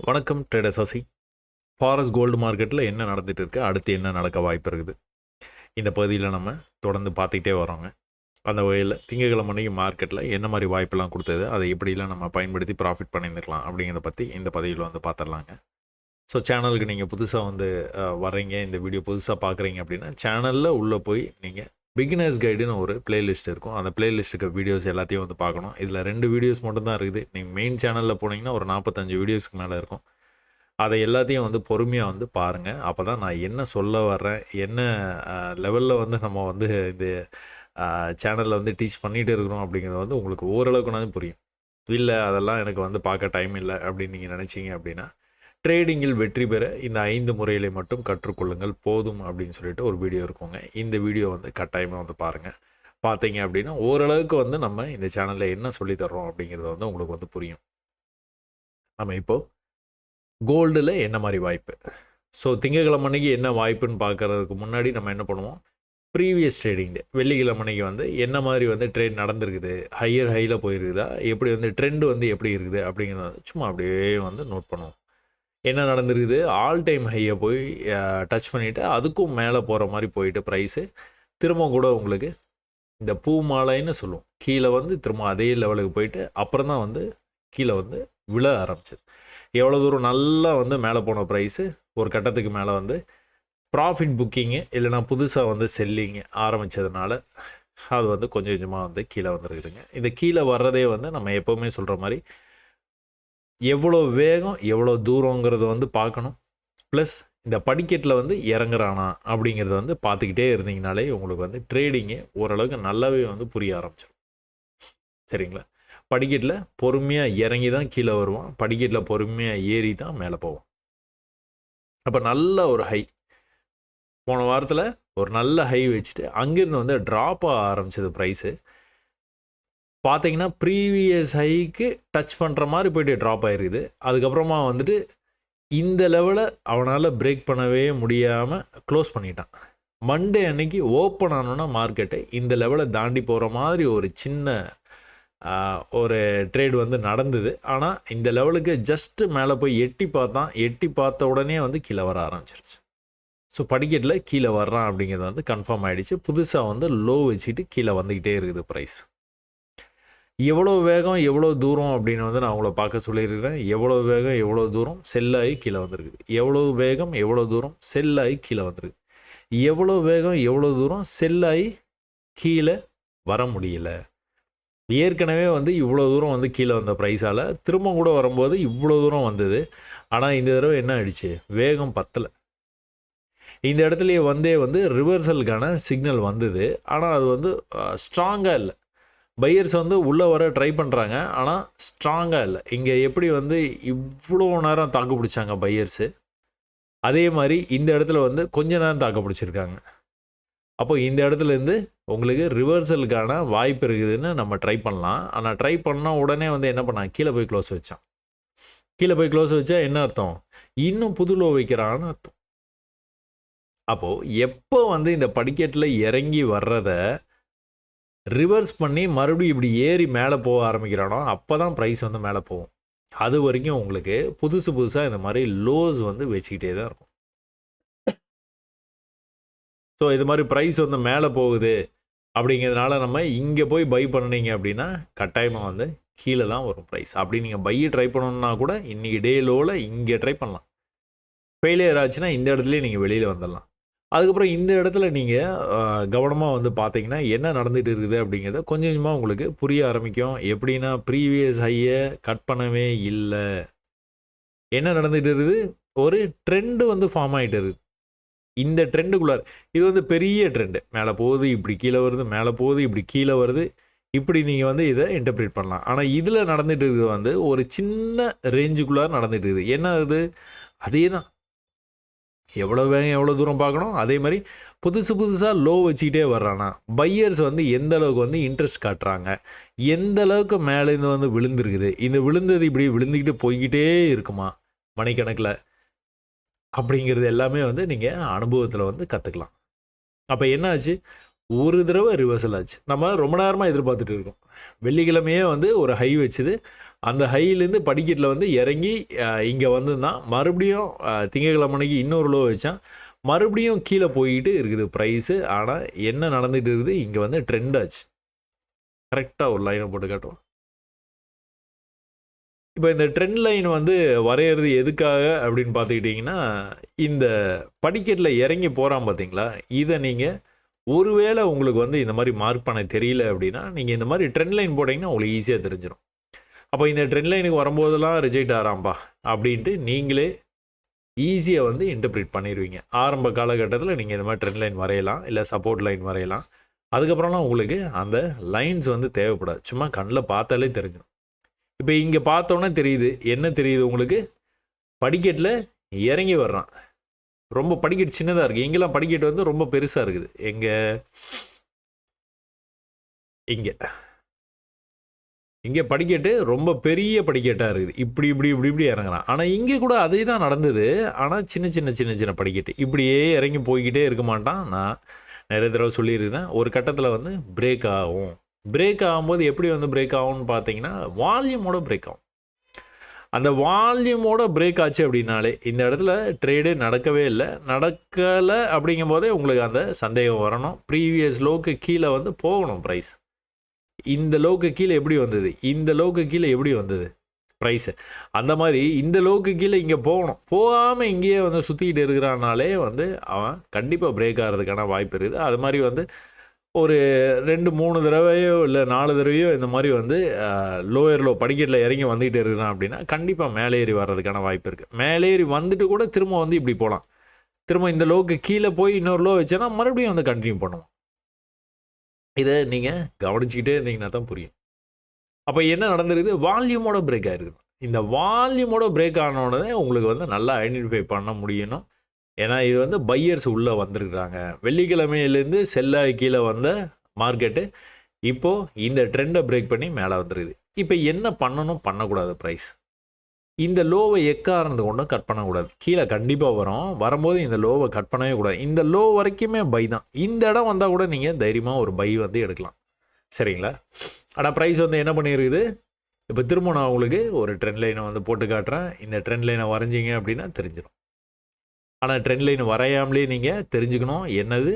வணக்கம் trader Sasi forest gold மார்க்கெட்டில் என்ன நடந்துகிட்டு இருக்கு அடுத்து என்ன நடக்க வாய்ப்பு இருக்குது? இந்த பகுதியில் நம்ம தொடர்ந்து பார்த்துக்கிட்டே வரோங்க. அந்த வகையில் திங்கக்கிழமை அன்னைக்கு மார்க்கெட்டில் என்ன மாதிரி வாய்ப்பெல்லாம் கொடுத்தது? அதை எப்படிலாம் நம்ம பயன்படுத்தி ப்ராஃபிட் பண்ணியிருந்துக்கலாம்? அப்படிங்கிறத பற்றி இந்த பதிவில் வந்து பார்த்துடலாங்க. ஸோ சேனலுக்கு நீங்கள் புதுசாக வந்து வரீங்க இந்த வீடியோ புதுசாக பார்க்குறீங்க அப்படின்னா சேனலில் உள்ளே போய் நீங்கள் பிகினர்ஸ் கைடுன்னு ஒரு பிளேலிஸ்ட் இருக்கும். அந்த பிளேலிஸ்ட்டுக்கு வீடியோஸ் எல்லாத்தையும் வந்து பார்க்கணும். இதில் ரெண்டு வீடியோஸ் மட்டும்தான் இருக்குது. நீங்கள் மெயின் சேனலில் போனீங்கன்னா ஒரு நாற்பத்தஞ்சு வீடியோஸ்க்கு மேலே இருக்கும். அதை எல்லாத்தையும் வந்து பொறுமையாக வந்து பாருங்கள் அப்போ தான் நான் என்ன சொல்ல வர்றேன் என்ன லெவலில் வந்து நம்ம வந்து இந்த சேனலில் வந்து டீச் பண்ணிகிட்டு இருக்கிறோம் அப்படிங்கிறது வந்து உங்களுக்கு ஓரளவுக்குனாலும் புரியும். இல்லை அதெல்லாம் எனக்கு வந்து பார்க்க டைம் இல்லை அப்படின்னு நீங்கள் நினச்சிங்க அப்படின்னா ட்ரேடிங்கில் வெற்றி பெற இந்த ஐந்து முறைகளை மட்டும் கற்றுக்கொள்ளுங்கள். போதும் அப்படின்னு சொல்லிட்டு ஒரு வீடியோ இருக்குங்க. இந்த வீடியோ வந்து கட்டாயமாக வந்து பாருங்கள் பார்த்தீங்க அப்படின்னா ஓரளவுக்கு வந்து நம்ம இந்த சேனலில் என்ன சொல்லித்தரோம் அப்படிங்கிறது வந்து உங்களுக்கு வந்து புரியும். நம்ம இப்போது கோல்டில் என்ன மாதிரி வாய்ப்பு? ஸோ திங்கக்கிழமை அன்னைக்கு என்ன வாய்ப்புன்னு பார்க்கறதுக்கு முன்னாடி நம்ம என்ன பண்ணுவோம்? ப்ரீவியஸ் ட்ரேடிங் டே வெள்ளிக்கிழமை அன்னைக்கு வந்து என்ன மாதிரி வந்து ட்ரேட் நடந்திருக்குது? ஹையர் ஹையில் போயிருக்குதா? எப்படி வந்து ட்ரெண்டு வந்து எப்படி இருக்குது? அப்படிங்கிறத வந்து சும்மா அப்படியே வந்து நோட் பண்ணுவோம். என்ன நடந்திருக்குது? ஆல் டைம் ஹையை போய் டச் பண்ணிவிட்டு அதுக்கும் மேலே போகிற மாதிரி போயிட்டு ப்ரைஸு திரும்ப கூட உங்களுக்கு இந்த பூ மாலைன்னு சொல்லுவோம். கீழே வந்து திரும்ப அதே லெவலுக்கு போயிட்டு அப்புறம் தான் வந்து கீழே வந்து விழ ஆரம்பிச்சது. எவ்வளோ தூரம் நல்லா வந்து மேலே போன ப்ரைஸு ஒரு கட்டத்துக்கு மேலே வந்து ப்ராஃபிட் புக்கிங்கு இல்லைனா புதுசாக வந்து செல்லிங்கு ஆரம்பித்ததுனால அது வந்து கொஞ்சம் கொஞ்சமாக வந்து கீழே வந்துருக்குதுங்க. இந்த கீழே வர்றதே வந்து நம்ம எப்போவுமே சொல்கிற மாதிரி எவ்வளோ வேகம் எவ்வளோ தூரங்கிறத வந்து பார்க்கணும். ப்ளஸ் இந்த படிக்கட்டில் வந்து இறங்குறானா அப்படிங்கிறத வந்து பார்த்துக்கிட்டே இருந்தீங்கனாலே உங்களுக்கு வந்து ட்ரேடிங்கு ஓரளவுக்கு நல்லாவே வந்து புரிய ஆரம்பிச்சிடும் சரிங்களா? படிக்கட்டில் பொறுமையாக இறங்கி தான் கீழே வருவான். படிக்கட்டில் பொறுமையாக ஏறி தான் மேலே போவான். அப்போ நல்ல ஒரு ஹை போன வாரத்தில் ஒரு நல்ல ஹை வச்சுட்டு அங்கேருந்து வந்து ட்ராப் ஆக ஆரம்பிச்சது ப்ரைஸு பார்த்தீங்கன்னா ப்ரீவியஸ் ஹைக்கு டச் பண்ணுற மாதிரி போயிட்டு ட்ராப் ஆயிருக்குது அதுக்கப்புறமா வந்துட்டு இந்த லெவலை அவனால் பிரேக் பண்ணவே முடியாமல் க்ளோஸ் பண்ணிட்டான். மண்டே அன்னைக்கு ஓப்பன் ஆனோன்னா மார்க்கெட்டு இந்த லெவலை தாண்டி போகிற மாதிரி ஒரு சின்ன ஒரு ட்ரேடு வந்து நடந்தது. ஆனால் இந்த லெவலுக்கு ஜஸ்ட்டு மேலே போய் எட்டி பார்த்தான். எட்டி பார்த்த உடனே வந்து கீழே வர ஆரம்பிச்சிருச்சு. ஸோ படிக்கட்டில் கீழே வர்றான் அப்படிங்கிறது வந்து கன்ஃபார்ம் ஆகிடுச்சு புதுசாக வந்து லோ வச்சுட்டு கீழே வந்துக்கிட்டே இருக்குது ப்ரைஸ் எவ்வளோ வேகம் எவ்வளோ தூரம் அப்படின்னு வந்து நான் உங்களை பார்க்க சொல்லியிருக்கிறேன். எவ்வளோ வேகம் எவ்வளோ தூரம்? செல்லாகி கீழே வந்திருக்குது எவ்வளோ வேகம் எவ்வளோ தூரம்? செல்லாகி கீழே வந்திருக்கு. எவ்வளோ வேகம் எவ்வளோ தூரம்? செல்லாகி கீழே வர முடியல. ஏற்கனவே வந்து இவ்வளோ தூரம் வந்து கீழே வந்த ப்ரைஸால் திரும்ப கூட வரும்போது இவ்வளோ தூரம் வந்தது. ஆனால் இந்த தடவை என்ன ஆயிடுச்சு? வேகம் பத்தலை. இந்த இடத்துலையே வந்தே வந்து ரிவர்சலுக்கான சிக்னல் வந்தது. ஆனால் அது வந்து ஸ்ட்ராங்காக இல்லை. பையர்ஸ் வந்து உள்ளே வர ட்ரை பண்ணுறாங்க ஆனால் ஸ்ட்ராங்காக இல்லை. இங்கே எப்படி வந்து இவ்வளோ நேரம் தாக்கு பிடிச்சாங்க பையர்ஸு அதே மாதிரி இந்த இடத்துல வந்து கொஞ்ச நேரம் தாக்கு பிடிச்சிருக்காங்க. அப்போ இந்த இடத்துலேருந்து உங்களுக்கு ரிவர்சலுக்கான வாய்ப்பு இருக்குதுன்னு நம்ம ட்ரை பண்ணலாம். ஆனால் ட்ரை பண்ணால் உடனே வந்து என்ன பண்ணாங்க கீழே போய் க்ளோஸ் வச்சான். கீழே போய் க்ளோஸ் வச்சா என்ன அர்த்தம்? இன்னும் புது லோ வைக்கிறான்னு அர்த்தம். அப்போது எப்போ வந்து இந்த படிக்கட்டில் இறங்கி வர்றதை ரிவர்ஸ் பண்ணி மறுபடியும் இப்படி ஏறி மேலே போக ஆரம்பிக்கிறானோ அப்போ தான் ப்ரைஸ் வந்து மேலே போகும். அது வரைக்கும் உங்களுக்கு புதுசு புதுசாக இந்த மாதிரி லோஸ் வந்து வச்சுக்கிட்டே தான் இருக்கும். ஸோ இது மாதிரி ப்ரைஸ் வந்து மேலே போகுது அப்படிங்கிறதுனால நம்ம இங்கே போய் பை பண்ணினீங்க அப்படின்னா கட்டாயமாக வந்து கீழே தான் வரும் ப்ரைஸ் அப்படி நீங்கள் பையை ட்ரை பண்ணணுன்னா கூட இன்றைக்கி டே லோவில் இங்கே ட்ரை பண்ணலாம். ஃபெயிலியர் ஆச்சுன்னா இந்த இடத்துலேயே நீங்கள் வெளியில் வந்துடலாம். அதுக்கப்புறம் இந்த இடத்துல நீங்கள் கவனமாக வந்து பார்த்தீங்கன்னா என்ன நடந்துகிட்டு இருக்குது அப்படிங்கிறத கொஞ்சம் கொஞ்சமாக உங்களுக்கு புரிய ஆரம்பிக்கும். எப்படின்னா ப்ரீவியஸ் ஹையை கட் பண்ணவே இல்லை. என்ன நடந்துகிட்டு இருக்குது? ஒரு ட்ரெண்டு வந்து ஃபார்ம் ஆகிட்டு இருக்குது. இந்த ட்ரெண்டுக்குள்ளார் இது வந்து பெரிய ட்ரெண்டு மேலே போகுது இப்படி கீழே வருது மேலே போகுது இப்படி கீழே வருது. இப்படி நீங்கள் வந்து இதை இன்டர்பிரேட் பண்ணலாம். ஆனால் இதில் நடந்துகிட்டு இருக்குது வந்து ஒரு சின்ன ரேஞ்சுக்குள்ளார் நடந்துகிட்டு இருக்குது. என்ன அது அதே தான் எவ்வளோ வேகம் எவ்வளோ தூரம் பார்க்கணும்? அதே மாதிரி புதுசு புதுசாக லோ வச்சுக்கிட்டே வர்றானா? பையர்ஸ் வந்து எந்த அளவுக்கு வந்து இன்ட்ரெஸ்ட் காட்டுறாங்க? எந்த அளவுக்கு மேலேருந்து வந்து விழுந்துருக்குது? இந்த விழுந்தது இப்படி விழுந்துக்கிட்டு போய்கிட்டே இருக்குமா? மணிக்கணக்கில். அப்படிங்கிறது எல்லாமே வந்து நீங்கள் அனுபவத்தில் வந்து கற்றுக்கலாம் அப்போ என்ன ஆச்சு ஒரு தடவை ரிவர்சல் ஆச்சு. நம்ம ரொம்ப நேரமாக எதிர்பார்த்துட்டு இருக்கோம். வெள்ளிக்கிழமையே வந்து ஒரு ஹை வச்சுது. அந்த ஹையிலேருந்து படிக்கட்டில் வந்து இறங்கி இங்கே வந்து தான் மறுபடியும் திங்கக்கிழமைக்கு திங்கட்கிழமை அன்னைக்கு இன்னொரு லோ வச்சான். மறுபடியும் கீழே போயிட்டு இருக்குது ப்ரைஸு ஆனால் என்ன நடந்துகிட்டு இருக்குது? இங்கே வந்து ட்ரெண்ட் ஆச்சு. கரெக்டாக ஒரு லைனை போட்டு காட்டுவோம். இப்போ இந்த ட்ரெண்ட் லைன் வந்து வரைகிறது எதுக்காக அப்படின்னு பார்த்துக்கிட்டிங்கன்னா இந்த படிக்கட்டில் இறங்கி போகிறான் பார்த்தீங்களா இதை நீங்கள் ஒருவேளை உங்களுக்கு வந்து இந்த மாதிரி மார்க் பண்ண தெரியல அப்படின்னா நீங்கள் இந்த மாதிரி ட்ரெண்ட் லைன் போட்டிங்கன்னா உங்களுக்கு ஈஸியாக தெரிஞ்சிடும் அப்போ இந்த ட்ரெண்ட் லைனுக்கு வரும்போதெல்லாம் ரிஜெக்ட் ஆகிறாம்பா அப்படின்ட்டு நீங்களே ஈஸியாக வந்து இன்டர்பிரிட் பண்ணிடுவீங்க ஆரம்ப காலகட்டத்தில் நீங்கள் இந்த மாதிரி ட்ரெண்ட் லைன் வரையலாம் இல்லை சப்போர்ட் லைன் வரையலாம். அதுக்கப்புறம்லாம் உங்களுக்கு அந்த லைன்ஸ் வந்து தேவைப்படாது. சும்மா கண்ணில் பார்த்தாலே தெரிஞ்சிடும் இப்போ இங்கே பார்த்தோன்னே தெரியுது. என்ன தெரியுது உங்களுக்கு? படிக்கட்டில் இறங்கி வர்றான். ரொம்ப படிக்கட்டு சின்னதாக இருக்குது இங்கெல்லாம் படிக்கட்டு வந்து ரொம்ப பெருசாக இருக்குது. எங்கள் இங்கே. இங்கே படிக்கட்டு ரொம்ப பெரிய படிக்கட்டாக இருக்குது. இப்படி இப்படி இப்படி இப்படி இறங்குறான். ஆனால் இங்கே கூட அதே தான் நடந்தது. ஆனால் சின்ன சின்ன சின்ன சின்ன படிக்கட்டு. இப்படியே இறங்கி போய்கிட்டே இருக்க மாட்டான். நான் நிறைய தடவை சொல்லியிருக்கேன் ஒரு கட்டத்தில் வந்து பிரேக் ஆகும். பிரேக் ஆகும்போது எப்படி வந்து பிரேக் ஆகும்னு பார்த்தீங்கன்னா வால்யூமோட பிரேக் ஆகும். அந்த வால்யூமோட பிரேக் ஆச்சு அப்படின்னாலே இந்த இடத்துல ட்ரேடு நடக்கவே இல்லை. நடக்கலை அப்படிங்கும் போதே உங்களுக்கு அந்த சந்தேகம் வரணும். ப்ரீவியஸ் லோக்கு கீழே வந்து போகணும் ப்ரைஸ் இந்த லோக்கு கீழே எப்படி வந்தது? இந்த லோக்கு கீழே எப்படி வந்தது? ப்ரைஸு அந்த மாதிரி இந்த லோக்கு கீழே இங்கே போகணும். போகாமல் இங்கேயே வந்து சுற்றிக்கிட்டு இருக்கிறானாலே வந்து அவன் கண்டிப்பாக பிரேக் ஆகிறதுக்கான வாய்ப்பு இருக்குது. அது மாதிரி வந்து ஒரு ரெண்டு மூணு தடவையோ இல்லை நாலு தடவையோ இந்த மாதிரி வந்து லோயர் லோ படிக்கட்டில் இறங்கி வந்துக்கிட்டு இருக்கிறான் அப்படின்னா கண்டிப்பாக மேலே ஏறி வர்றதுக்கான வாய்ப்பு இருக்குது மேலே ஏறி வந்துட்டு கூட திரும்ப வந்து இப்படி போகலாம் திரும்ப இந்த லோக்கு கீழே போய் இன்னொரு லோ வச்சேன்னா மறுபடியும் வந்து கண்டினியூ பண்ணுவோம் இதை நீங்கள் கவனிச்சுக்கிட்டே இருந்தீங்கன்னா தான் புரியும். அப்போ என்ன நடந்திருக்குது? வால்யூமோட பிரேக் ஆகிருக்கு இந்த வால்யூமோட பிரேக் ஆனோடனே உங்களுக்கு வந்து நல்லா ஐடென்டிஃபை பண்ண முடியணும். ஏன்னா இது வந்து பையர்ஸ் உள்ளே வந்திருக்கிறாங்க. வெள்ளிக்கிழமையிலேருந்து செல்லாய் கீழே வந்த மார்க்கெட்டு இப்போது இந்த ட்ரெண்டை பிரேக் பண்ணி மேலே வந்துருக்குது. இப்போ என்ன பண்ணணும்? பண்ணக்கூடாது ப்ரைஸ் இந்த லோவை எக்காரணத்து கொண்டும் கட் பண்ணக்கூடாது. கீழே கண்டிப்பாக வரும். வரும்போது இந்த லோவை கட் பண்ணவே கூடாது. இந்த லோ வரைக்குமே பை தான். இந்த இடம் வந்தால் கூட நீங்கள் தைரியமாக ஒரு பை வந்து எடுக்கலாம். சரிங்களா? ஆனால் ப்ரைஸ் வந்து என்ன பண்ணியிருக்குது இப்போ திரும்ப நான் உங்களுக்கு ஒரு ட்ரெண்ட் லைனை வந்து போட்டு காட்டுறேன். இந்த ட்ரெண்ட் லைனை வரைஞ்சிங்க அப்படின்னா தெரிஞ்சிடும் ஆனால் ட்ரெண்ட் லைன் வரையாமலே நீங்கள் தெரிஞ்சுக்கணும். என்னது?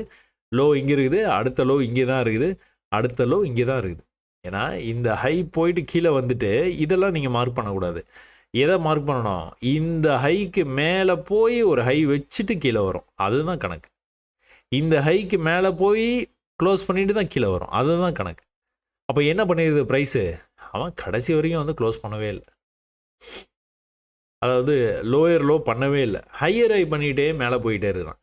லோ இங்கே இருக்குது அடுத்த லோ இங்கே தான் இருக்குது அடுத்த லோ இங்கே தான் இருக்குது. ஏன்னா இந்த ஹை போயிட்டு கீழே வந்துட்டு இதெல்லாம் நீங்கள் மார்க் பண்ணக்கூடாது. எதை மார்க் பண்ணணும்? இந்த ஹைக்கு மேலே போய் ஒரு ஹை வச்சுட்டு கீழே வரும். அதுதான் கணக்கு. இந்த ஹைக்கு மேலே போய் க்ளோஸ் பண்ணிட்டு தான் கீழே வரும். அதுதான் கணக்கு. அப்போ என்ன பண்ணிடுது ப்ரைஸு அவன் கடைசி வரைக்கும் வந்து க்ளோஸ் பண்ணவே இல்லை. அதாவது லோயர் லோ பண்ணவே இல்லை. ஹையர் ஐ பண்ணிகிட்டே மேலே போயிட்டே இருக்கிறான்.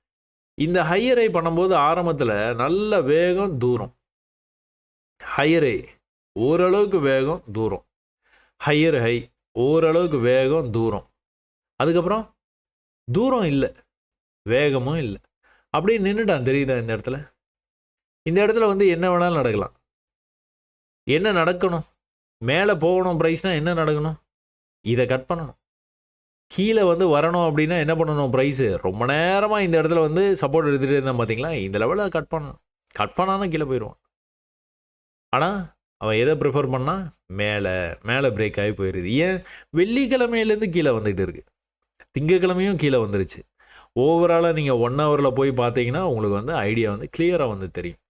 இந்த ஹையர் ஐ பண்ணும்போது ஆரம்பத்தில் நல்ல வேகம் தூரம். ஹையர் ஹை ஓரளவுக்கு வேகம் தூரம். ஹையர் ஹை ஓரளவுக்கு வேகம் தூரம். அதுக்கப்புறம் தூரம் இல்லை. வேகமும் இல்லை. அப்படியே நின்றுட்டான் தெரியுதா இந்த இடத்துல? இந்த இடத்துல வந்து என்ன வேணாலும் நடக்கலாம். என்ன நடக்கணும்? மேலே போகணும் ப்ரைஸ்னால் என்ன நடக்கணும்? இதை கட் பண்ணணும். கீழே வந்து வரணும் அப்படின்னா என்ன பண்ணணும் ப்ரைஸு ரொம்ப நேரமாக இந்த இடத்துல வந்து சப்போர்ட் எடுத்துகிட்டு இருந்தேன் பார்த்தீங்களா இந்த லெவலில் கட் பண்ணணும். கட் பண்ணாலும் கீழே போயிடுவான். ஆனால் அவன் எதை ப்ரிஃபர் பண்ணால் மேலே மேலே பிரேக் ஆகி போயிடுது ஏன்? வெள்ளிக்கிழமையிலேருந்து கீழே வந்துக்கிட்டு இருக்கு. திங்கக்கிழமையும் கீழே வந்துருச்சு. ஓவராலாக நீங்கள் ஒன் ஹவரில் போய் பார்த்தீங்கன்னா உங்களுக்கு வந்து ஐடியா வந்து கிளியராக வந்து தெரியும்.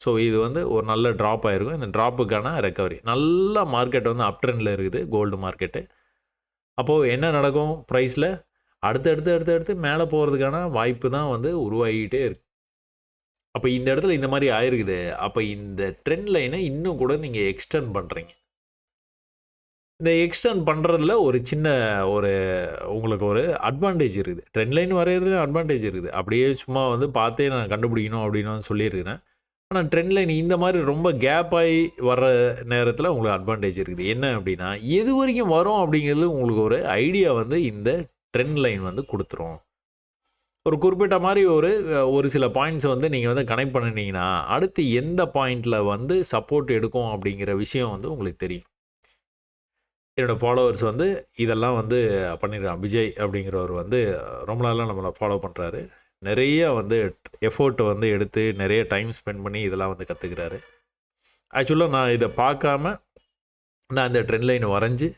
ஸோ இது வந்து ஒரு நல்ல ட்ராப் ஆகிருக்கும் இந்த ட்ராப்புக்கான ரெக்கவரி நல்ல மார்க்கெட் வந்து அப் ட்ரெண்டில் இருக்குது. கோல்டு மார்க்கெட்டு அப்போது என்ன நடக்கும் ப்ரைஸில் அடுத்து அடுத்து அடுத்து அடுத்து மேலே போகிறதுக்கான வாய்ப்பு தான் வந்து உருவாகிக்கிட்டே இருக்கு. அப்போ இந்த இடத்துல இந்த மாதிரி ஆயிருக்குது. அப்போ இந்த ட்ரெண்ட் லைனை இன்னும் கூட நீங்கள் எக்ஸ்டெண்ட் பண்ணுறீங்க இந்த எக்ஸ்டெண்ட் பண்ணுறதுல ஒரு சின்ன ஒரு உங்களுக்கு ஒரு அட்வான்டேஜ் இருக்குது. ட்ரெண்ட் லைன் வரைகிறதுல அட்வான்டேஜ் இருக்குது. அப்படியே சும்மா வந்து பார்த்தே நான் கண்டுபிடிக்கணும் அப்படின்னு சொல்லியிருக்கிறேன். ஆனால் ட்ரெண்ட் லைன் இந்த மாதிரி ரொம்ப கேப் ஆகி வர்ற நேரத்தில் உங்களுக்கு அட்வான்டேஜ் இருக்குது. என்ன அப்படின்னா எது வரைக்கும் வரும் அப்படிங்கிறது உங்களுக்கு ஒரு ஐடியா வந்து இந்த ட்ரெண்ட் லைன் வந்து கொடுத்துரும். ஒரு குறிப்பிட்ட மாதிரி ஒரு ஒரு சில பாயிண்ட்ஸ் வந்து நீங்கள் வந்து கனெக்ட் பண்ணினீங்கன்னா அடுத்து எந்த பாயிண்டில் வந்து சப்போர்ட் எடுக்கும் அப்படிங்கிற விஷயம் வந்து உங்களுக்கு தெரியும். என்னோடய ஃபாலோவர்ஸ் வந்து இதெல்லாம் வந்து பண்ணிடுறான் விஜய் அப்படிங்கிறவர் வந்து ரொம்ப நாளாக நம்மளை ஃபாலோ பண்ணுறாரு நிறைய வந்து எஃபோர்ட்டை வந்து எடுத்து நிறைய டைம் ஸ்பெண்ட் பண்ணி இதெல்லாம் வந்து கற்றுக்கிறாரு ஆக்சுவலாக நான் இதை பார்க்காம நான் இந்த ட்ரெண்ட் லைன் வரைஞ்சி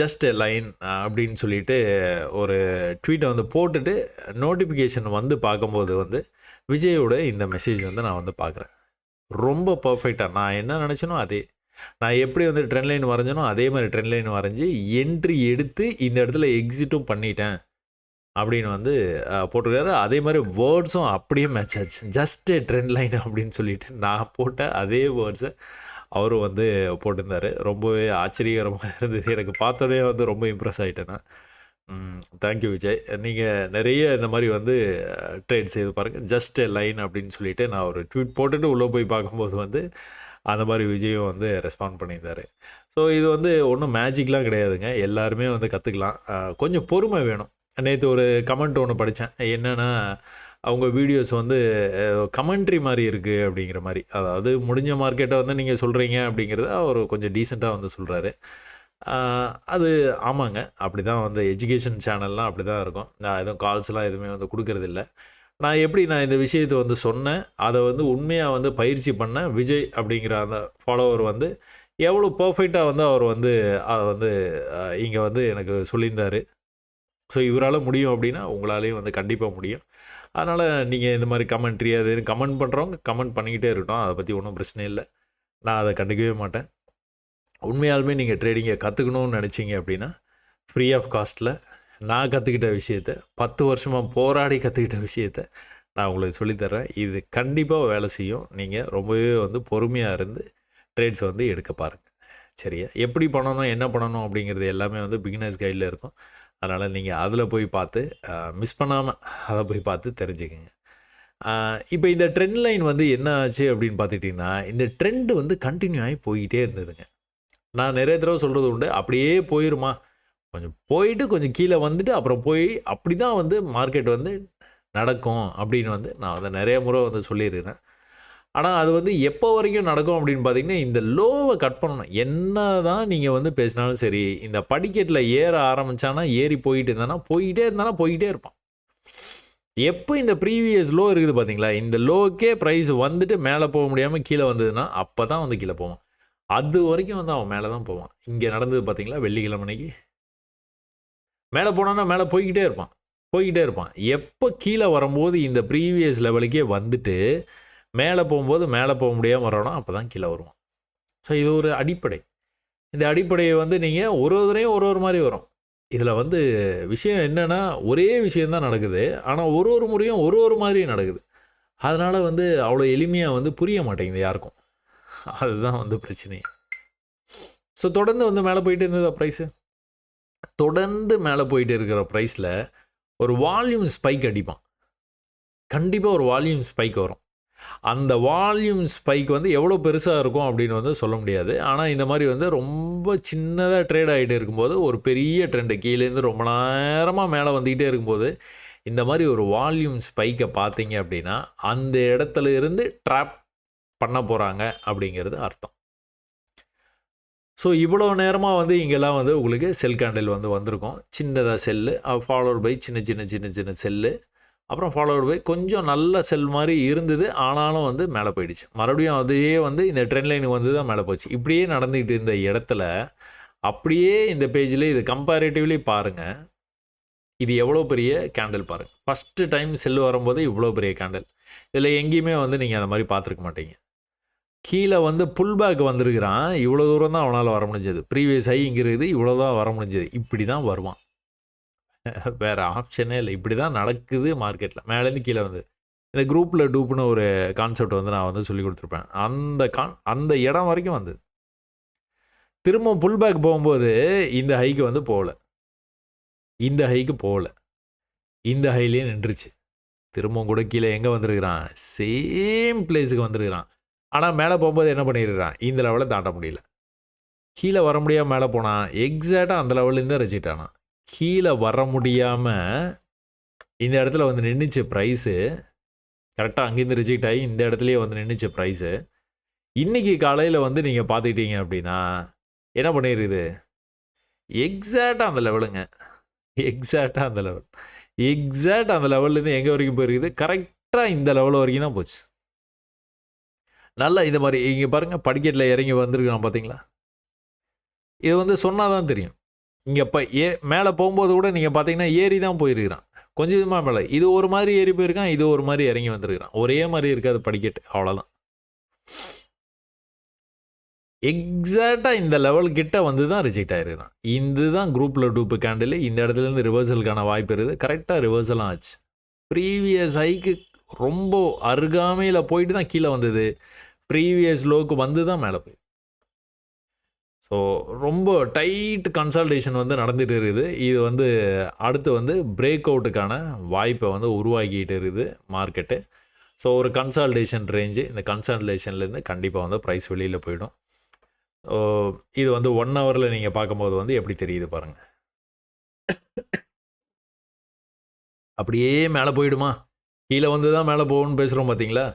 ஜஸ்ட் லைன் அப்படின்னு சொல்லிட்டு ஒரு ட்வீட்டை வந்து போட்டுட்டு நோட்டிஃபிகேஷன் வந்து பார்க்கும்போது வந்து விஜயோட இந்த மெசேஜ் வந்து நான் வந்து பார்க்குறேன். ரொம்ப பர்ஃபெக்டாக நான் என்ன நினச்சனோ அதே நான் எப்படி வந்து ட்ரெண்ட் லைன் வரைஞ்சனோ அதே மாதிரி ட்ரெண்ட் லைன் வரைஞ்சி என்ட்ரி எடுத்து இந்த இடத்துல எக்ஸிட்டும் பண்ணிட்டேன். அப்படின்னு வந்து போட்டிருக்காரு. அதே மாதிரி வேர்ட்ஸும் அப்படியே மேட்ச் ஆச்சு. ஜஸ்ட் ட்ரெண்ட் லைன் அப்படின்னு சொல்லிட்டு நான் போட்ட அதே வேர்ட்ஸை அவரும் வந்து போட்டிருந்தாரு. ரொம்பவே ஆச்சரியகரமாக இருந்தது. எனக்கு பார்த்தோன்னே வந்து ரொம்ப இம்ப்ரெஸ் ஆகிட்டேன் நான். Thank you Vijay. நீங்கள் நிறைய இந்த மாதிரி வந்து ட்ரேட் செய்து பாருங்கள் ஜஸ்ட் லைன் அப்படின்னு சொல்லிட்டு நான் ஒரு ட்வீட் போட்டுட்டு உள்ளே போய் பார்க்கும்போது வந்து அந்த மாதிரி விஜயும் வந்து ரெஸ்பாண்ட் பண்ணியிருந்தாரு. ஸோ இது வந்து ஒன்றும் மேஜிக்லாம் கிடையாதுங்க. எல்லாருமே வந்து கற்றுக்கலாம் கொஞ்சம் பொறுமை வேணும். நேற்று ஒரு கமெண்ட் ஒன்று படித்தேன் என்னென்னா அவங்க வீடியோஸ் வந்து கமெண்ட்ரி மாதிரி இருக்குது அப்படிங்கிற மாதிரி. அதாவது முடிஞ்ச மார்க்கெட்டை வந்து நீங்கள் சொல்கிறீங்க அப்படிங்கிறத அவர் கொஞ்சம் டீசெண்டாக வந்து சொல்கிறாரு அது ஆமாங்க. அப்படி தான் வந்து எஜுகேஷன் சேனல்லாம் அப்படி தான் இருக்கும். நான் எதுவும் கால்ஸ்லாம் எதுவுமே வந்து கொடுக்கறதில்ல. நான் எப்படி நான் இந்த விஷயத்தை வந்து சொன்னேன் அதை வந்து உண்மையாக வந்து பயிற்சி பண்ண விஜய் அப்படிங்கிற அந்த ஃபாலோவர் வந்து எவ்வளோ பர்ஃபெக்டாக வந்து அவர் வந்து அதை வந்து இங்கே வந்து எனக்கு சொல்லியிருந்தார். ஸோ இவரால் முடியும் அப்படின்னா உங்களாலேயும் வந்து கண்டிப்பாக முடியும். அதனால் நீங்கள் இந்த மாதிரி கமெண்ட்ரி அது கமெண்ட் பண்ணுறவங்க கமெண்ட் பண்ணிக்கிட்டே இருக்கட்டும். அதை பற்றி ஒன்றும் பிரச்சனை இல்லை. நான் அதை கண்டுக்கவே மாட்டேன். உண்மையாலுமே நீங்கள் ட்ரேடிங்கை கற்றுக்கணும்னு நினச்சிங்க அப்படின்னா ஃப்ரீ ஆஃப் காஸ்ட்டில் நான் கற்றுக்கிட்ட விஷயத்த பத்து வருஷமாக போராடி கற்றுக்கிட்ட விஷயத்த நான் உங்களுக்கு சொல்லித்தரேன் இது கண்டிப்பாக வேலை செய்யும். நீங்கள் ரொம்பவே வந்து பொறுமையாக இருந்து ட்ரேட்ஸ் வந்து எடுக்க பாருங்கள் சரியா? எப்படி பண்ணணும் என்ன பண்ணணும் அப்படிங்கிறது எல்லாமே வந்து பிகினர்ஸ் கைடில் இருக்கும். அதனால் நீங்கள் அதில் போய் பார்த்து மிஸ் பண்ணாமல் அதை போய் பார்த்து தெரிஞ்சுக்கோங்க. இப்போ இந்த ட்ரெண்ட் லைன் வந்து என்ன ஆச்சு அப்படின்னு பார்த்துக்கிட்டிங்கன்னா இந்த ட்ரெண்டு வந்து கண்டினியூ ஆகி போய்கிட்டே இருந்ததுங்க. நான் நிறைய தடவை சொல்கிறது உண்டு. அப்படியே போயிடுமா கொஞ்சம் போயிட்டு கொஞ்சம் கீழே வந்துட்டு அப்புறம் போய் அப்படி தான் வந்து மார்க்கெட் வந்து நடக்கும் அப்படின்னு வந்து நான் அதை நிறைய முறை வந்து சொல்லியிருக்கிறேன். ஆனால் அது வந்து எப்போ வரைக்கும் நடக்கும் அப்படின்னு பார்த்தீங்கன்னா இந்த லோவை கட் பண்ணணும். என்ன தான் நீங்கள் வந்து பேசினாலும் சரி இந்த படிக்கட்டில் ஏற ஆரம்பித்தானா ஏறி போயிட்டு இருந்தானா போயிட்டே இருந்தானா போயிட்டே இருப்பான். எப்போ இந்த ப்ரீவியஸ் லோ இருக்குது பார்த்தீங்களா இந்த லோக்கே ப்ரைஸ் வந்துட்டு மேலே போக முடியாமல் கீழே வந்ததுன்னா அப்போ தான் வந்து கீழே போவான். அது வரைக்கும் வந்து அவன் மேலே தான் போவான். இங்கே நடந்தது பார்த்தீங்களா வெள்ளிக்கிழமைக்கு. மேலே போனான்னா மேலே போய்கிட்டே இருப்பான். போய்கிட்டே இருப்பான். எப்போ கீழே வரும்போது இந்த ப்ரீவியஸ் லெவலுக்கே வந்துட்டு மேலே போகும்போது மேலே போக முடியாமல் வரோன்னா அப்போ தான் கீழே வருவோம். ஸோ இது ஒரு அடிப்படை. இந்த அடிப்படையை வந்து நீங்கள் ஒரு ஒருத்தரையும் ஒரு ஒரு மாதிரி வரும். இதில் வந்து விஷயம் என்னென்னா ஒரே விஷயந்தான் நடக்குது. ஆனால் ஒரு ஒரு முறையும் ஒரு ஒரு மாதிரி நடக்குது. அதனால் வந்து அவ்வளோ எளிமையாக வந்து புரிய மாட்டேங்குது யாருக்கும். அதுதான் வந்து பிரச்சனை. ஸோ தொடர்ந்து வந்து மேலே போயிட்டு இருந்ததா ப்ரைஸு தொடர்ந்து மேலே போயிட்டு இருக்கிற ப்ரைஸில் ஒரு வால்யூம் ஸ்பைக் அடிப்பான். கண்டிப்பாக ஒரு வால்யூம் ஸ்பைக் வரும். அந்த வால்யூம் ஸ்பைக் வந்து எவ்வளோ பெருசாக இருக்கும் அப்படின்னு வந்து சொல்ல முடியாது. ஆனால் இந்த மாதிரி வந்து ரொம்ப சின்னதாக ட்ரேட் ஆகிட்டு இருக்கும்போது ஒரு பெரிய ட்ரெண்டு கீழேருந்து ரொம்ப நேரமாக மேலே வந்துக்கிட்டே இருக்கும்போது இந்த மாதிரி ஒரு வால்யூம் ஸ்பைக்கை பார்த்தீங்க அப்படின்னா அந்த இடத்துல இருந்து ட்ராப் பண்ண போகிறாங்க அப்படிங்கிறது அர்த்தம். ஸோ இவ்வளோ நேரமாக வந்து இங்கெல்லாம் வந்து உங்களுக்கு செல் கேண்டில் வந்து வந்திருக்கும். சின்னதாக செல்லு ஃபாலோட் பை சின்ன சின்ன சின்ன சின்ன செல்லு அப்புறம் ஃபாலோடு போய் கொஞ்சம் நல்ல செல் மாதிரி இருந்தது ஆனாலும் வந்து மேலே போயிடுச்சு. மறுபடியும் அதையே வந்து இந்த ட்ரெண்ட் லைனுக்கு வந்து தான் மேலே போச்சு. இப்படியே நடந்துக்கிட்டு இருந்த இடத்துல அப்படியே இந்த பேஜில் இது கம்பேரிட்டிவ்லி பாருங்கள் இது எவ்வளோ பெரிய கேண்டில் பாருங்கள் ஃபஸ்ட்டு டைம் செல்லு வரும்போது இவ்வளோ பெரிய கேண்டில் இதில் எங்கேயுமே வந்து நீங்கள் அந்த மாதிரி பார்த்துருக்க மாட்டீங்க. கீழே வந்து புல் பேக் வந்திருக்கிறான். இவ்வளோ தூரம் தான் அவனால் வர முடிஞ்சது. ப்ரீவியஸ் ஹை இங்கே இருக்குது இவ்வளோ தான் வர முடிஞ்சது. இப்படி தான் வருவான். வேறு ஆப்ஷனே இல்லை. இப்படி தான் நடக்குது மார்க்கெட்டில் மேலேருந்து கீழே வந்து. இந்த குரூப்பில் டூப்னு ஒரு கான்செப்ட் வந்து நான் வந்து சொல்லி கொடுத்துருப்பேன். அந்த கான் அந்த இடம் வரைக்கும் வந்தது. திரும்ப புல் பேக் போகும்போது இந்த ஹைக்கு வந்து போகல. இந்த ஹைக்கு போகல. இந்த ஹைலேயே நின்றுச்சு. திரும்பவும் கூட கீழே எங்கே வந்திருக்கிறான்? சேம் பிளேஸுக்கு வந்திருக்கிறான். ஆனால் மேலே போகும்போது என்ன பண்ணியிருக்கிறான் இந்த லெவலை தாண்ட முடியல. கீழே வர முடியாமல் மேலே போனான். எக்ஸாக்டாக அந்த லெவல்லேருந்து ரசிட்டானான் கீழே வர முடியாமல் இந்த இடத்துல வந்து நின்றுச்சு ப்ரைஸு கரெக்டாக அங்கேருந்து ரிஜெக்ட் ஆகி இந்த இடத்துலையே வந்து நின்றுச்சு ப்ரைஸு இன்றைக்கி காலையில் வந்து நீங்கள் பார்த்துக்கிட்டீங்க அப்படின்னா என்ன பண்ணிடுது எக்ஸாக்டாக அந்த லெவலுங்க எக்ஸாக்டாக அந்த லெவல் எக்ஸாக்ட் அந்த லெவல்லேருந்து எங்கே வரைக்கும் போயிருக்குது? கரெக்டாக இந்த லெவல் வரைக்கும் தான் போச்சு. நல்லா இந்த மாதிரி இங்கே பாருங்கள் படிக்கட்டில் இறங்கி வந்திருக்கிறோம் பார்த்தீங்களா இது வந்து சொன்னால் தான் தெரியும். இங்கே இப்போ ஏ மேலே போகும்போது கூட நீங்கள் பார்த்தீங்கன்னா ஏறி தான் போயிருக்கிறான். கொஞ்சம் இதுமா மேலே. இது ஒரு மாதிரி ஏறி போயிருக்கான் இது ஒரு மாதிரி இறங்கி வந்திருக்கிறான். ஒரே மாதிரி இருக்காது படிக்கட்டு அவ்வளோதான் எக்ஸாக்டாக இந்த லெவல் கிட்ட வந்து தான் ரிஜெக்ட் இந்த இதுதான் குரூப்பில் டூப்பு கேண்டில் இந்த இடத்துலேருந்து ரிவர்சலுக்கான வாய்ப்பு இருக்குது. கரெக்டாக ரிவர்சலாம் ஆச்சு. ப்ரீவியஸ் ஹைக்கு ரொம்ப அருகாமையில் போயிட்டு தான் கீழே வந்தது. ப்ரீவியஸ் லோக்கு வந்து தான் மேலே போய் ஸோ ரொம்ப டைட் கன்சல்டேஷன் வந்து நடந்துகிட்டு இருக்குது. இது வந்து அடுத்து வந்து பிரேக் அவுட்டுக்கான வாய்ப்பை வந்து உருவாக்கிட்டு இருக்குது மார்க்கெட்டு ஸோ ஒரு கன்சல்டேஷன் ரேஞ்சு இந்த கன்சல்டேஷன்லேருந்து கண்டிப்பாக வந்து ப்ரைஸ் வெளியில் போயிடும். ஸோ இது வந்து ஒன் ஹவரில் நீங்கள் பார்க்கும்போது வந்து எப்படி தெரியுது பாருங்கள் அப்படியே மேலே போயிடுமா? கீழே வந்து தான் மேலே போகணும்னு பேசுகிறோம் பார்த்தீங்களா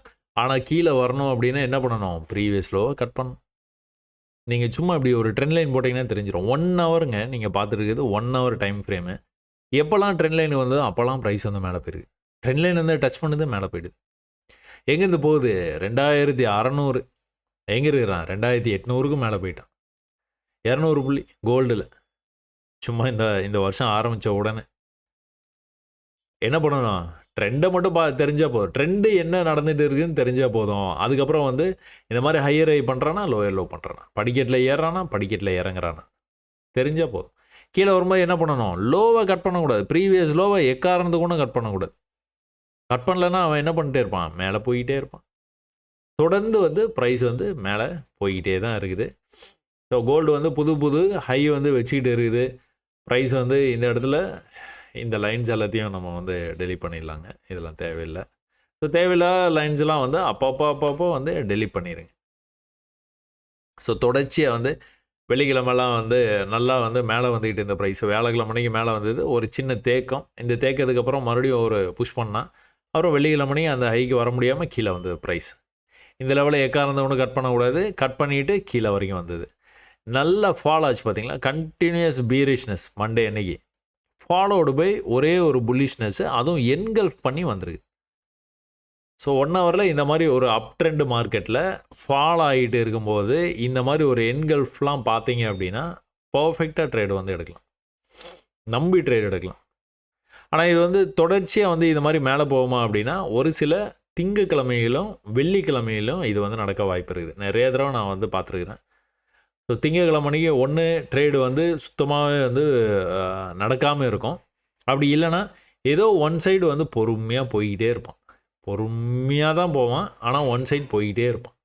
ஆனால் கீழே வரணும் அப்படின்னா என்ன பண்ணணும்? ப்ரீவியஸ் லோவை கட் பண்ணணும். நீங்கள் சும்மா இப்படி ஒரு ட்ரெண்ட் லைன் போட்டிங்கன்னா தெரிஞ்சிடும் ஒன் ஹவருங்க நீங்கள் பார்த்துருக்குது ஒன் ஹவர் டைம் ஃப்ரேமு எப்போல்லாம் ட்ரெண்ட் லைன் வந்ததோ அப்போல்லாம் ப்ரைஸ் வந்து மேலே போயிருக்கு ட்ரெண்ட் லைன் வந்து டச் பண்ணது மேலே போயிடுது. எங்கேருந்து போகுது? ரெண்டாயிரத்தி அறநூறு. எங்கே இருக்கிறான்? ரெண்டாயிரத்தி எட்நூறுக்கும் மேலே போயிட்டான். இரநூறு புள்ளி கோல்டில் சும்மா இந்த இந்த வருஷம் ஆரம்பித்த உடனே. என்ன பண்ணணும்? ட்ரெண்டை மட்டும் பா தெரிஞ்சால் போதும். ட்ரெண்டு என்ன நடந்துட்டு இருக்குன்னு தெரிஞ்சால் போதும். அதுக்கப்புறம் வந்து இந்த மாதிரி ஹையர் ஹை பண்ணுறானா லோயர் லோ பண்ணுறானா படிக்கட்டில் ஏறுறானா படிக்கட்டில் இறங்குறானா? தெரிஞ்சால் போதும். கீழே வரும்போது என்ன பண்ணணும்? லோவை கட் பண்ணக்கூடாது. ப்ரீவியஸ் லோவை எக்காரணத்துக்கு கூட கட் பண்ணக்கூடாது. கட் பண்ணலன்னா அவன் என்ன பண்ணிட்டே இருப்பான்? மேலே போய்கிட்டே இருப்பான். தொடர்ந்து வந்து ப்ரைஸ் வந்து மேலே போய்கிட்டே தான் இருக்குது. ஸோ கோல்டு வந்து புது புது ஹை வந்து வச்சுக்கிட்டு இருக்குது. ப்ரைஸ் வந்து இந்த இடத்துல இந்த லைன்ஸ் எல்லாத்தையும் நம்ம வந்து டெலிட் பண்ணிடலாங்க. இதெல்லாம் தேவையில்லை. ஸோ தேவையில்லாத லைன்ஸ்லாம் வந்து அப்பப்போ அப்பப்போ வந்து டெலிட் பண்ணிடுங்க ஸோ தொடர்ச்சியாக வந்து வெள்ளிக்கிழமெல்லாம் வந்து நல்லா வந்து மேலே வந்துக்கிட்டு இந்த ப்ரைஸ் வேலைக்கிழமணிக்கு மேலே வந்தது ஒரு சின்ன தேக்கம். இந்த தேக்கத்துக்கப்புறம் மறுபடியும் ஒரு புஷ் பண்ணால் அப்புறம் வெள்ளிக்கிழமணி அந்த ஹைக்கு வர முடியாமல் கீழே வந்தது ப்ரைஸ் இந்த லெவலில் எக்காரந்த ஒன்று கட் பண்ணக்கூடாது. கட் பண்ணிவிட்டு கீழே வரைக்கும் வந்தது. நல்ல ஃபால் ஆச்சு பார்த்தீங்களா? கண்டினியூஸ் பீரிஷ்னஸ் மண்டே அன்னைக்கு. ஃபாலோடு பை ஒரே ஒரு புல்லிஷ்னஸ்ஸு அதுவும் என்கல்ஃப் பண்ணி வந்திருக்கு. ஸோ ஒன் ஹவரில் இந்த மாதிரி ஒரு அப் ட்ரெண்டு மார்க்கெட்டில் ஃபால் ஆகிட்டு இருக்கும்போது இந்த மாதிரி ஒரு என்கல்ஃப்லாம் பார்த்தீங்க அப்படின்னா பர்ஃபெக்டாக ட்ரேடு வந்து எடுக்கலாம். நம்பி ட்ரேட் எடுக்கலாம். ஆனால் இது வந்து தொடர்ச்சியாக வந்து இது மாதிரி மேலே போகுமா அப்படின்னா ஒரு சில திங்கக்கிழமையிலும் வெள்ளிக்கிழமையிலும் இது வந்து நடக்க வாய்ப்பு இருக்குது. நிறைய தடவை நான் வந்து பார்த்துருக்குறேன். ஸோ திங்கக்கிழமைக்கு ஒன்று ட்ரேடு வந்து சுத்தமாகவே வந்து நடக்காமல் இருக்கும். அப்படி இல்லைன்னா ஏதோ ஒன் சைடு வந்து பொறுமையாக போய்கிட்டே இருப்பான். பொறுமையாக தான் போவான் ஆனால் ஒன் சைடு போய்கிட்டே இருப்பான்.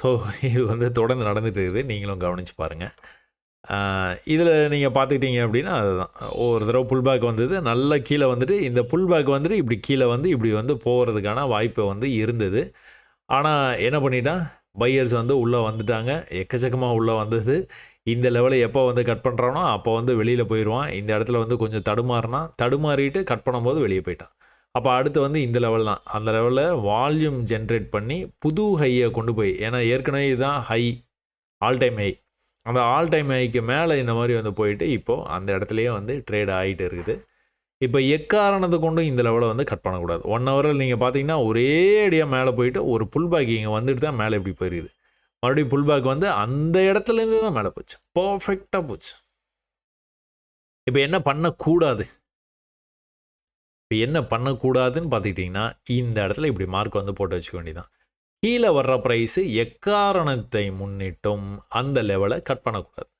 ஸோ இது வந்து தொடர்ந்து நடந்துகிட்டு இருக்குது. நீங்களும் கவனித்து பாருங்கள் இதில் நீங்கள் பார்த்துக்கிட்டீங்க அப்படின்னா அதுதான். ஒரு தடவை புல் பேக் வந்தது நல்லா கீழே வந்துட்டு இந்த புல் பேக் வந்துட்டு இப்படி கீழே வந்து இப்படி வந்து போகிறதுக்கான வாய்ப்பு வந்து இருந்தது. ஆனால் என்ன பண்ணிட்டான்? பையர்ஸ் வந்து உள்ளே வந்துட்டாங்க. எக்கச்சக்கமாக உள்ளே வந்தது. இந்த லெவலை எப்போ வந்து கட் பண்ணுறானோ அப்போ வந்து வெளியில் போயிடுவான் இந்த இடத்துல வந்து கொஞ்சம் தடுமாறினா தடுமாறிட்டு கட் பண்ணும்போது வெளியே போயிட்டான். அப்போ அடுத்து வந்து இந்த லெவல் தான். அந்த லெவலில் வால்யூம் ஜென்ரேட் பண்ணி புது ஹையை கொண்டு போய் ஏன்னா ஏற்கனவே இதுதான் ஹை ஆல் டைம் ஹை அந்த ஆல் டைம் ஹைக்கு மேலே இந்த மாதிரி வந்து போயிட்டு இப்போது அந்த இடத்துலையே வந்து ட்ரேட் ஆகிட்டு இருக்குது. இப்போ எக்காரணத்தை கொண்டும் இந்த லெவலை வந்து கட் பண்ணக்கூடாது. ஒன் ஹவரில் நீங்கள் பார்த்தீங்கன்னா ஒரே அடியாக மேலே போயிட்டு ஒரு புல் பேக் இங்கே வந்துட்டு தான் மேலே இப்படி போயிருக்குது மறுபடியும் புல் பேக் வந்து அந்த இடத்துலேருந்து தான் மேலே போச்சு. பர்ஃபெக்டாக போச்சு. இப்போ என்ன பண்ணக்கூடாது? இப்போ என்ன பண்ணக்கூடாதுன்னு பார்த்துக்கிட்டிங்கன்னா இந்த இடத்துல இப்படி மார்க் வந்து போட்டு வச்சுக்க வேண்டியதான் கீழே வர்ற ப்ரைஸு எக்காரணத்தை முன்னிட்டும் அந்த லெவலை கட் பண்ணக்கூடாது.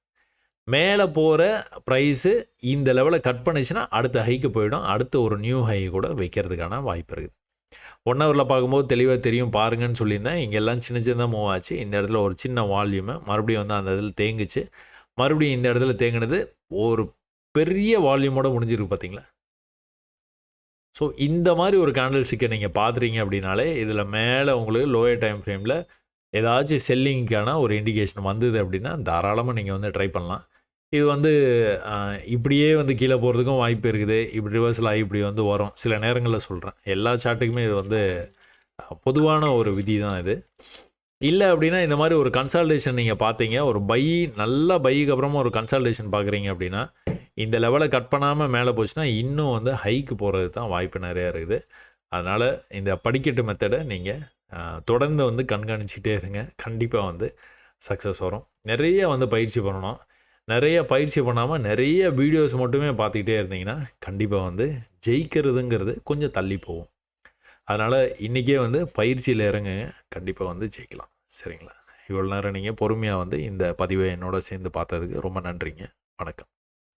மேலே போகிற ப்ரைஸு இந்த லெவலை கட் பண்ணிச்சுன்னா அடுத்த ஹைக்கு போயிடும். அடுத்த ஒரு நியூ ஹை கூட வைக்கிறதுக்கான வாய்ப்பு இருக்குது. ஒன் ஹவரில் பார்க்கும்போது தெளிவாக தெரியும். பாருங்கன்னு சொல்லியிருந்தேன். இங்கெல்லாம் சின்ன சின்னதாக மூவ் ஆச்சு. இந்த இடத்துல ஒரு சின்ன வால்யூமு மறுபடியும் வந்து அந்த இதில் தேங்குச்சு. மறுபடியும் இந்த இடத்துல தேங்கினது ஒரு பெரிய வால்யூமோட முடிஞ்சிருக்கு பார்த்தீங்களா? ஸோ இந்த மாதிரி ஒரு கேண்டில் ஸ்டிக்கை நீங்கள் பார்த்துறீங்க அப்படின்னாலே இதில் மேலே உங்களுக்கு லோயர் டைம் ஃப்ரேமில் ஏதாச்சும் செல்லிங்க்கான ஒரு இண்டிகேஷன் வந்தது அப்படின்னா தாராளமாக நீங்கள் வந்து ட்ரை பண்ணலாம். இது வந்து இப்படியே வந்து கீழே போகிறதுக்கும் வாய்ப்பு இருக்குது. இப்படி ரிவர்ஸில் ஆகி இப்படி வந்து வரும். சில நேரங்களில் சொல்கிறேன் எல்லா சார்ட்டுக்குமே இது வந்து பொதுவான ஒரு விதி தான் இது. இல்லை அப்படின்னா இந்த மாதிரி ஒரு கன்சால்டேஷன் நீங்கள் பார்த்தீங்க ஒரு பை நல்ல பைக்கு அப்புறமா ஒரு கன்சால்டேஷன் பார்க்குறீங்க அப்படின்னா இந்த லெவலை கட் பண்ணாமல் மேலே போச்சுன்னா இன்னும் வந்து ஹைக்கு போகிறது தான் வாய்ப்பு நிறையா இருக்குது. அதனால் இந்த படிக்கட்டு மெத்தடை நீங்கள் தொடர்ந்து வந்து கண்காணிச்சிக்கிட்டே இருங்க. கண்டிப்பாக வந்து சக்ஸஸ் வரும். நிறைய வந்து பயிற்சி பண்ணணும். நிறைய பயிற்சி பண்ணாமல் நிறைய வீடியோஸ் மட்டுமே பார்த்துக்கிட்டே இருந்தீங்கன்னா கண்டிப்பாக வந்து ஜெயிக்கிறதுங்கிறது கொஞ்சம் தள்ளி போகும். அதனால் இன்றைக்கே வந்து பயிற்சியில் இறங்குங்க. கண்டிப்பாக வந்து ஜெயிக்கலாம். சரிங்களா? இவ்வளோ நேரம் நீங்கள் பொறுமையாக வந்து இந்த பதிவை என்னோட சேர்ந்து பார்த்ததுக்கு ரொம்ப நன்றிங்க. வணக்கம்.